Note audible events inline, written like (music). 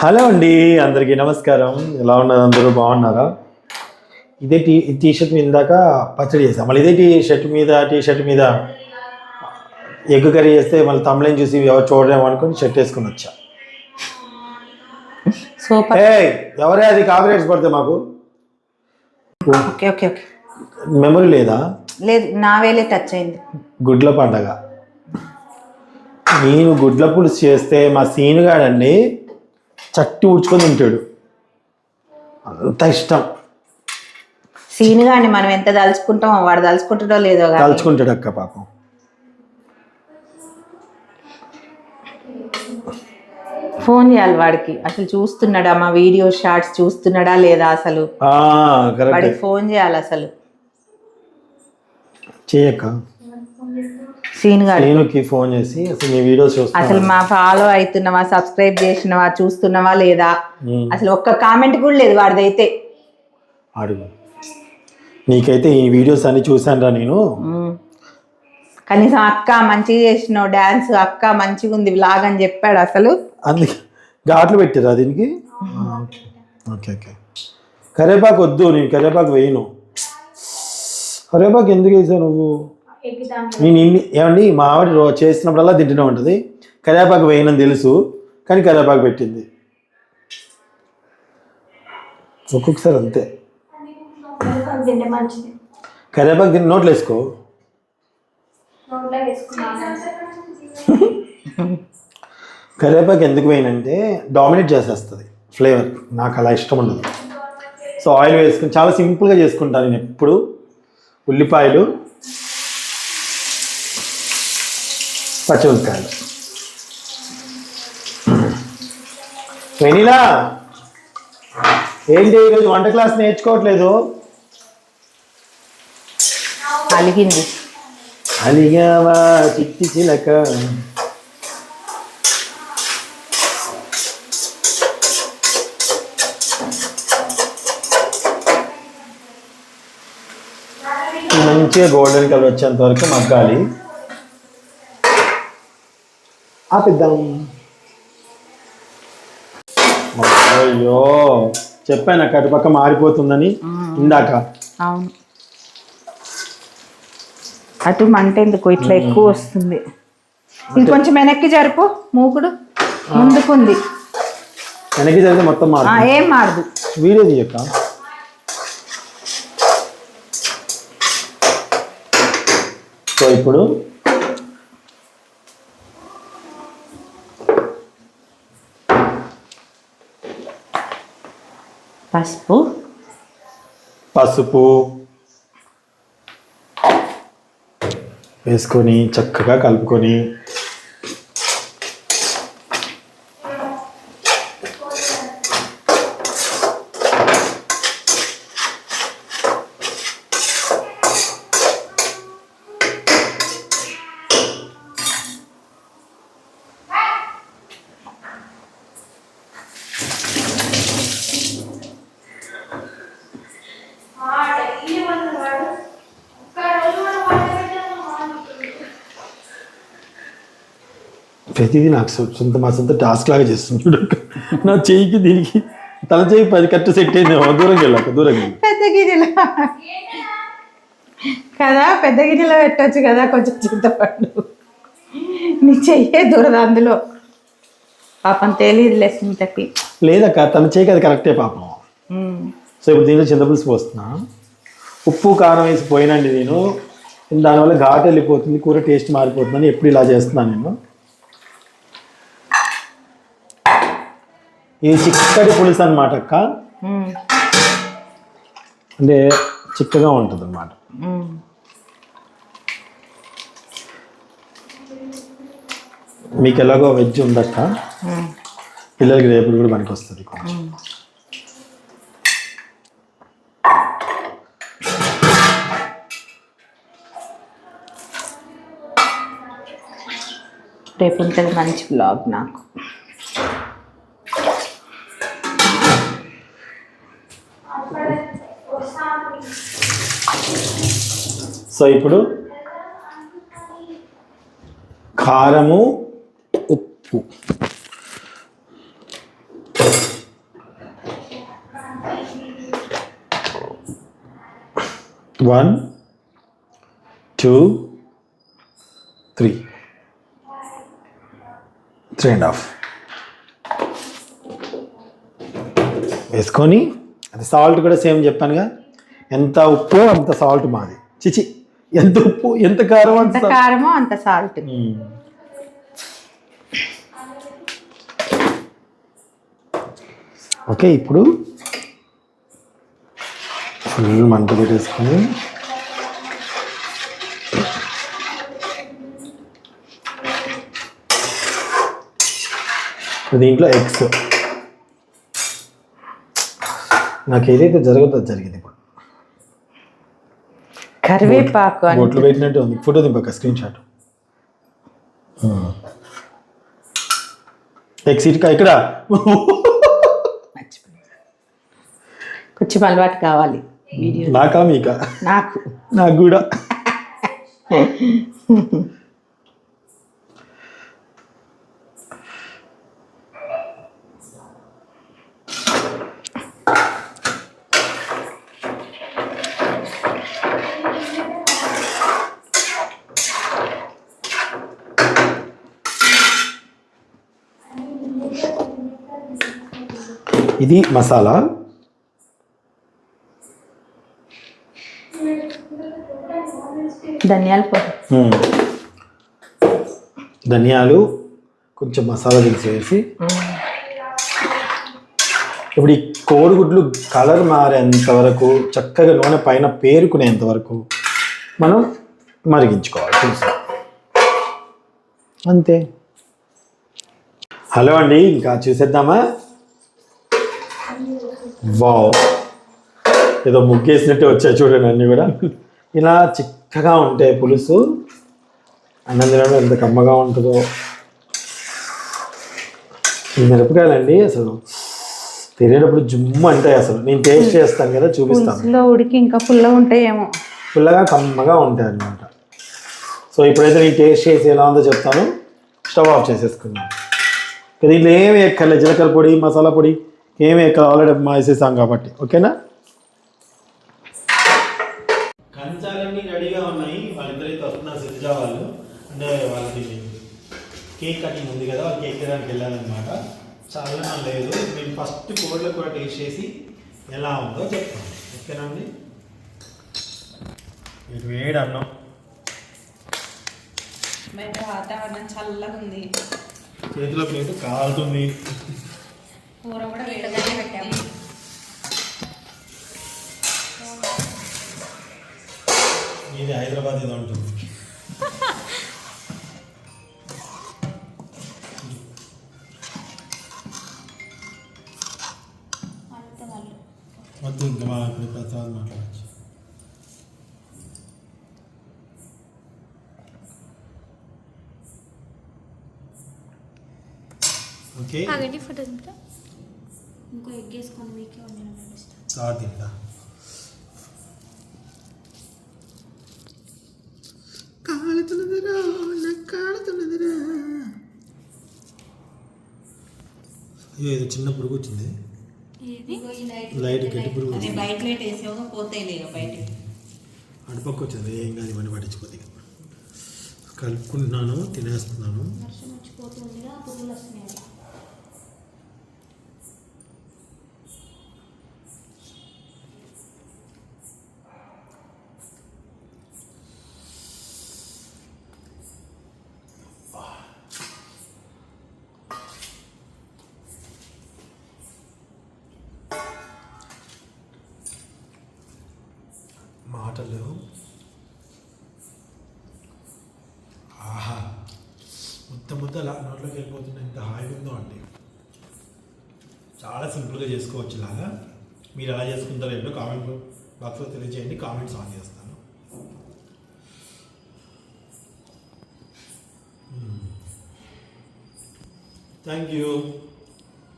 Hello అండి అందరికీ నమస్కారం. ఎలా ఉన్నారు అందరూ? బాగున్నారా? ఇదే టీ టీ షర్ట్ మీద ఇందాక పచ్చడి చేసాం మళ్ళీ ఇదే టీ షర్ట్ మీద టీ షర్ట్ మీద ఎగ్ కర్రీ చేస్తే మళ్ళీ తమిళం చూసి ఎవరు చూడలేము అనుకుని షర్ట్ వేసుకుని వచ్చా. సూపర్. ఏ ఎవరే అది కాపీరైట్స్ పడితే మాకు? Okay okay okay. మెమరీ లేదా? లేదు నా వేలే టచ్ అయింది. గుడ్ల పండగ. నేను గుడ్ల పులుసు చేస్తే మా సీనుగాడండి చట్టి ఊడ్చుకొని తింటాడు. అంత ఇష్టం. సీన్ గాని మనం ఎంత దలుచుకుంటామో వాడు దలుచుకుంటాడో లేదో కానీ తలుచుకుంటాడు అక్క పాపం. ఫోన్ చేయాలి వాడికి. అసలు చూస్తున్నాడా మా వీడియో షార్ట్స్ చూస్తున్నాడా లేదా అసలు? ఆ, వాడికి ఫోన్ చేయాలి అసలు. చేయక్క సీన్ గాడు నేనుకి ఫోన్ చేసి అసలు నీ వీడియోస్ చూస్తా అసలు మా ఫాలో అవుతున్నావా సబ్స్క్రైబ్ చేసినవా చూస్తున్నావా లేదా? అసలు ఒక్క కామెంట్ కూడా లేదు వాడిదైతే. అడుగు. నీకైతే ఈ వీడియోస్ అన్ని చూసాను రా నేను. కనీసం అక్క మంచిగా చేసినావు డాన్స్ అక్క మంచిగా ఉంది వ్లాగ్ అని చెప్పాడు అసలు. అందుకే ఘాట్లు పెట్టారా దీనికి? Okay okay. కరేపాకు వద్దు నేను కరేపాకు వేయను. కరేపాకు ఎందుకు వేసావు నువ్వు? నేను ఇన్ని ఏమండి మా ఆవిడ చేసినప్పుడల్లా తింటూనే ఉంటుంది కరేపాకు వేయనని తెలుసు కానీ కరేపాకు పెట్టింది. ఒక్కొక్కసారి అంతే. కరేపాకు తిని నోట్లు వేసుకో. కరివేపాకు ఎందుకు వేయనంటే డామినేట్ చేసేస్తుంది ఫ్లేవర్ నాకు అలా ఇష్టం ఉండదు. సో ఆయిల్ వేసుకుని చాలా సింపుల్గా చేసుకుంటాను నేను ఎప్పుడు. ఉల్లిపాయలు పచ్చిమిరపకాయలు. వెనీలా ఏంటి ఈరోజు వంట క్లాస్ నేర్చుకోవట్లేదు? అలిగింది. అలిగావా చిట్టి చిలక? మంచిగా గోల్డెన్ కలర్ వచ్చేంత వరకు మగ్గాలి. ఆపిద్దాం. అయ్యో చెప్పాను అక్క అటుపక్క మారిపోతుందని ఇందాక. అవును. అటు మంట ఎందుకు? ఇట్లా ఎక్కువ వస్తుంది. ఇంకొంచెం వెనక్కి జరుపు మూకుడు. ముందుకుంది. వెనక్కి జరిగితే మొత్తం ఆ, మారు ఏం మాడదు వీడియో తీయక్క. సో ఇప్పుడు పసుపు. పసుపు. వేసుకొని చక్కగా కలుపుకొని ప్రతిదీ నాకు సొంత మా సొంత టాస్క్ లాగా చేస్తుంది చూడు. నా చెయ్యికి దీనికి తల చెయ్యి పది కట్టు సెట్ అయింది. దూరంకి వెళ్ళాక వెళ్ళు. పెద్ద గిన్నెలో కదా పెద్ద గిన్నెలో పెట్టొచ్చు కదా కొంచెం చింతపండు నీ చెయ్యే దూరదు అందులో. పాపం తెలియదులే సింతకి లేదక్క తన చెయ్యికి అది కరెక్టే పాపం. సో ఇప్పుడు దీనిలో చింతపులుసు పోస్తున్నా. ఉప్పు కారం వేసి పోయినండి నేను. దానివల్ల ఘాటు వెళ్ళిపోతుంది కూర టేస్ట్ మారిపోతుందని ఎప్పుడు ఇలా చేస్తున్నాను నేను. ఇది చిక్కటి పులుసు అనమాట అక్క. అంటే చిక్కగా ఉంటుంది అనమాట మీకు ఎలాగో వెజ్ ఉందక్క. పిల్లలకి రేపు కూడా పనికి వస్తుంది కొంచెం రేపు ఉంటుంది మంచి బ్లాగ్ నాకు. సో ఇప్పుడు కారము ఉప్పు. One two three. Three and half. వేసుకొని అది సాల్ట్ కూడా సేమ్ చెప్పానుగా. ఎంత ఉప్పు అంత సాల్ట్ మాది. చిచి. ఎంత ఉప్పు ఎంత కారం అంత ఎంత కారమో అంత సాల్ట్. ఓకే ఇప్పుడు ఫుల్ మంట పెట్టేసుకొని దీంట్లో ఎగ్స్. నాకు ఏదైతే జరుగుతుందో జరిగింది ఇప్పుడు. కరివేపాకు బొట్లు పెట్టినట్టు ఉంది. ఫోటో దింపక స్క్రీన్ షాట్. ఎగ్స్ ఇటుక ఇక్కడ. కొంచెం అలవాటు కావాలి. నాకా మీకా? నాకు. నాకు కూడా. (laughs) ఇది మసాలా. ధనియాల పొడి. ధనియాలు కొంచెం మసాలా దినుసు వేసి. ఇప్పుడు ఈ కోడిగుడ్లు కలర్ మారేంత వరకు చక్కగా నూనె పైన పేరుకునేంత వరకు మనం మరిగించుకోవాలి. పులుసు అంతే. హలో అండి ఇంకా చూసేద్దామా? వావ్. ఏదో ముగ్గేసినట్టే వచ్చాయి చూడండి అన్నీ కూడా. ఇలా చిక్కగా ఉంటాయి పులుసు అన్నం తినడం ఎంత కమ్మగా ఉంటుందో. ఈ మిరపకాయలండి అసలు తినేటప్పుడు జుమ్ము అంటాయి అసలు. నేను టేస్ట్ చేస్తాను కదా చూపిస్తాను. ఉడికి ఇంకా ఫుల్గా ఉంటాయేమో. పుల్లగా కమ్మగా ఉంటాయి అన్నమాట. సో ఇప్పుడైతే నేను టేస్ట్ చేసి ఎలా ఉందో చెప్తాను. స్టవ్ ఆఫ్ చేసేసుకున్నాను దీంట్లో ఏమి ఎక్కర్లే జీలకర్ర పొడి మసాలా పొడి. ఏమి ఎక్కడ ఆల్రెడీ మా వేసేసాం కాబట్టి ఓకేనా? కంచాలన్నీ రెడీగా ఉన్నాయి. వాళ్ళిద్దరైతే వస్తున్నారు సిద్ధా వాళ్ళు. అంటే వాళ్ళకి కేక్ కటింగ్ ఉంది కదా వాళ్ళు కేక్ తినడానికి వెళ్ళాలన్నమాట. చాలా లేదు. నేను ఫస్ట్ కోడ్లో కూడా టేస్ట్ చేసి ఎలా ఉందో చెప్తాను ఓకేనా అండి? ఇది వేడి అన్నం. బయట వాతావరణం చల్లగా ఉంది. చేతిలో ప్లేట్ కాలుతుంది. కూర కూడా వేడిగానే పెట్టాము. ఇది హైదరాబాద్ ఏదో ఉంటుంది వద్దు ఇంకా మా ప్రసాద్ మాట్లాడచ్చు. ఓకే. ఫోటో ఇంకో ఎగ్ వేసుకొని మీకే వండిన తింటా. కాలుతున్నదిరా నాకు కాలుతున్నదిరా. అయ్యో ఇది చిన్న పురుగు వచ్చింది. లైట్ లైట్ గట్టి పురుగు అదే వచ్చింది. బయట లైట్ వేసావు పోతాయి అటుపక్క వచ్చింది. ఏం కాదు ఇవన్నీ పట్టించుకోదు ఇక. కలుపుకుంటున్నాను తినేస్తున్నాను. వర్షం వచ్చిపోతుందిగా పురుగులు వస్తున్నాయి అలా. మాటలు. ఆహా మొత్తం ముద్ద అలా నోట్లోకి వెళ్ళిపోతున్న ఎంత హాయిగా ఉందో అండి. చాలా సింపుల్గా చేసుకోవచ్చు ఇలాగా మీరు ఎలా చేసుకుంటారో ఏంటో కామెంట్ బాక్స్లో తెలియజేయండి కామెంట్స్ ఆన్ చేస్తాను. Thank you.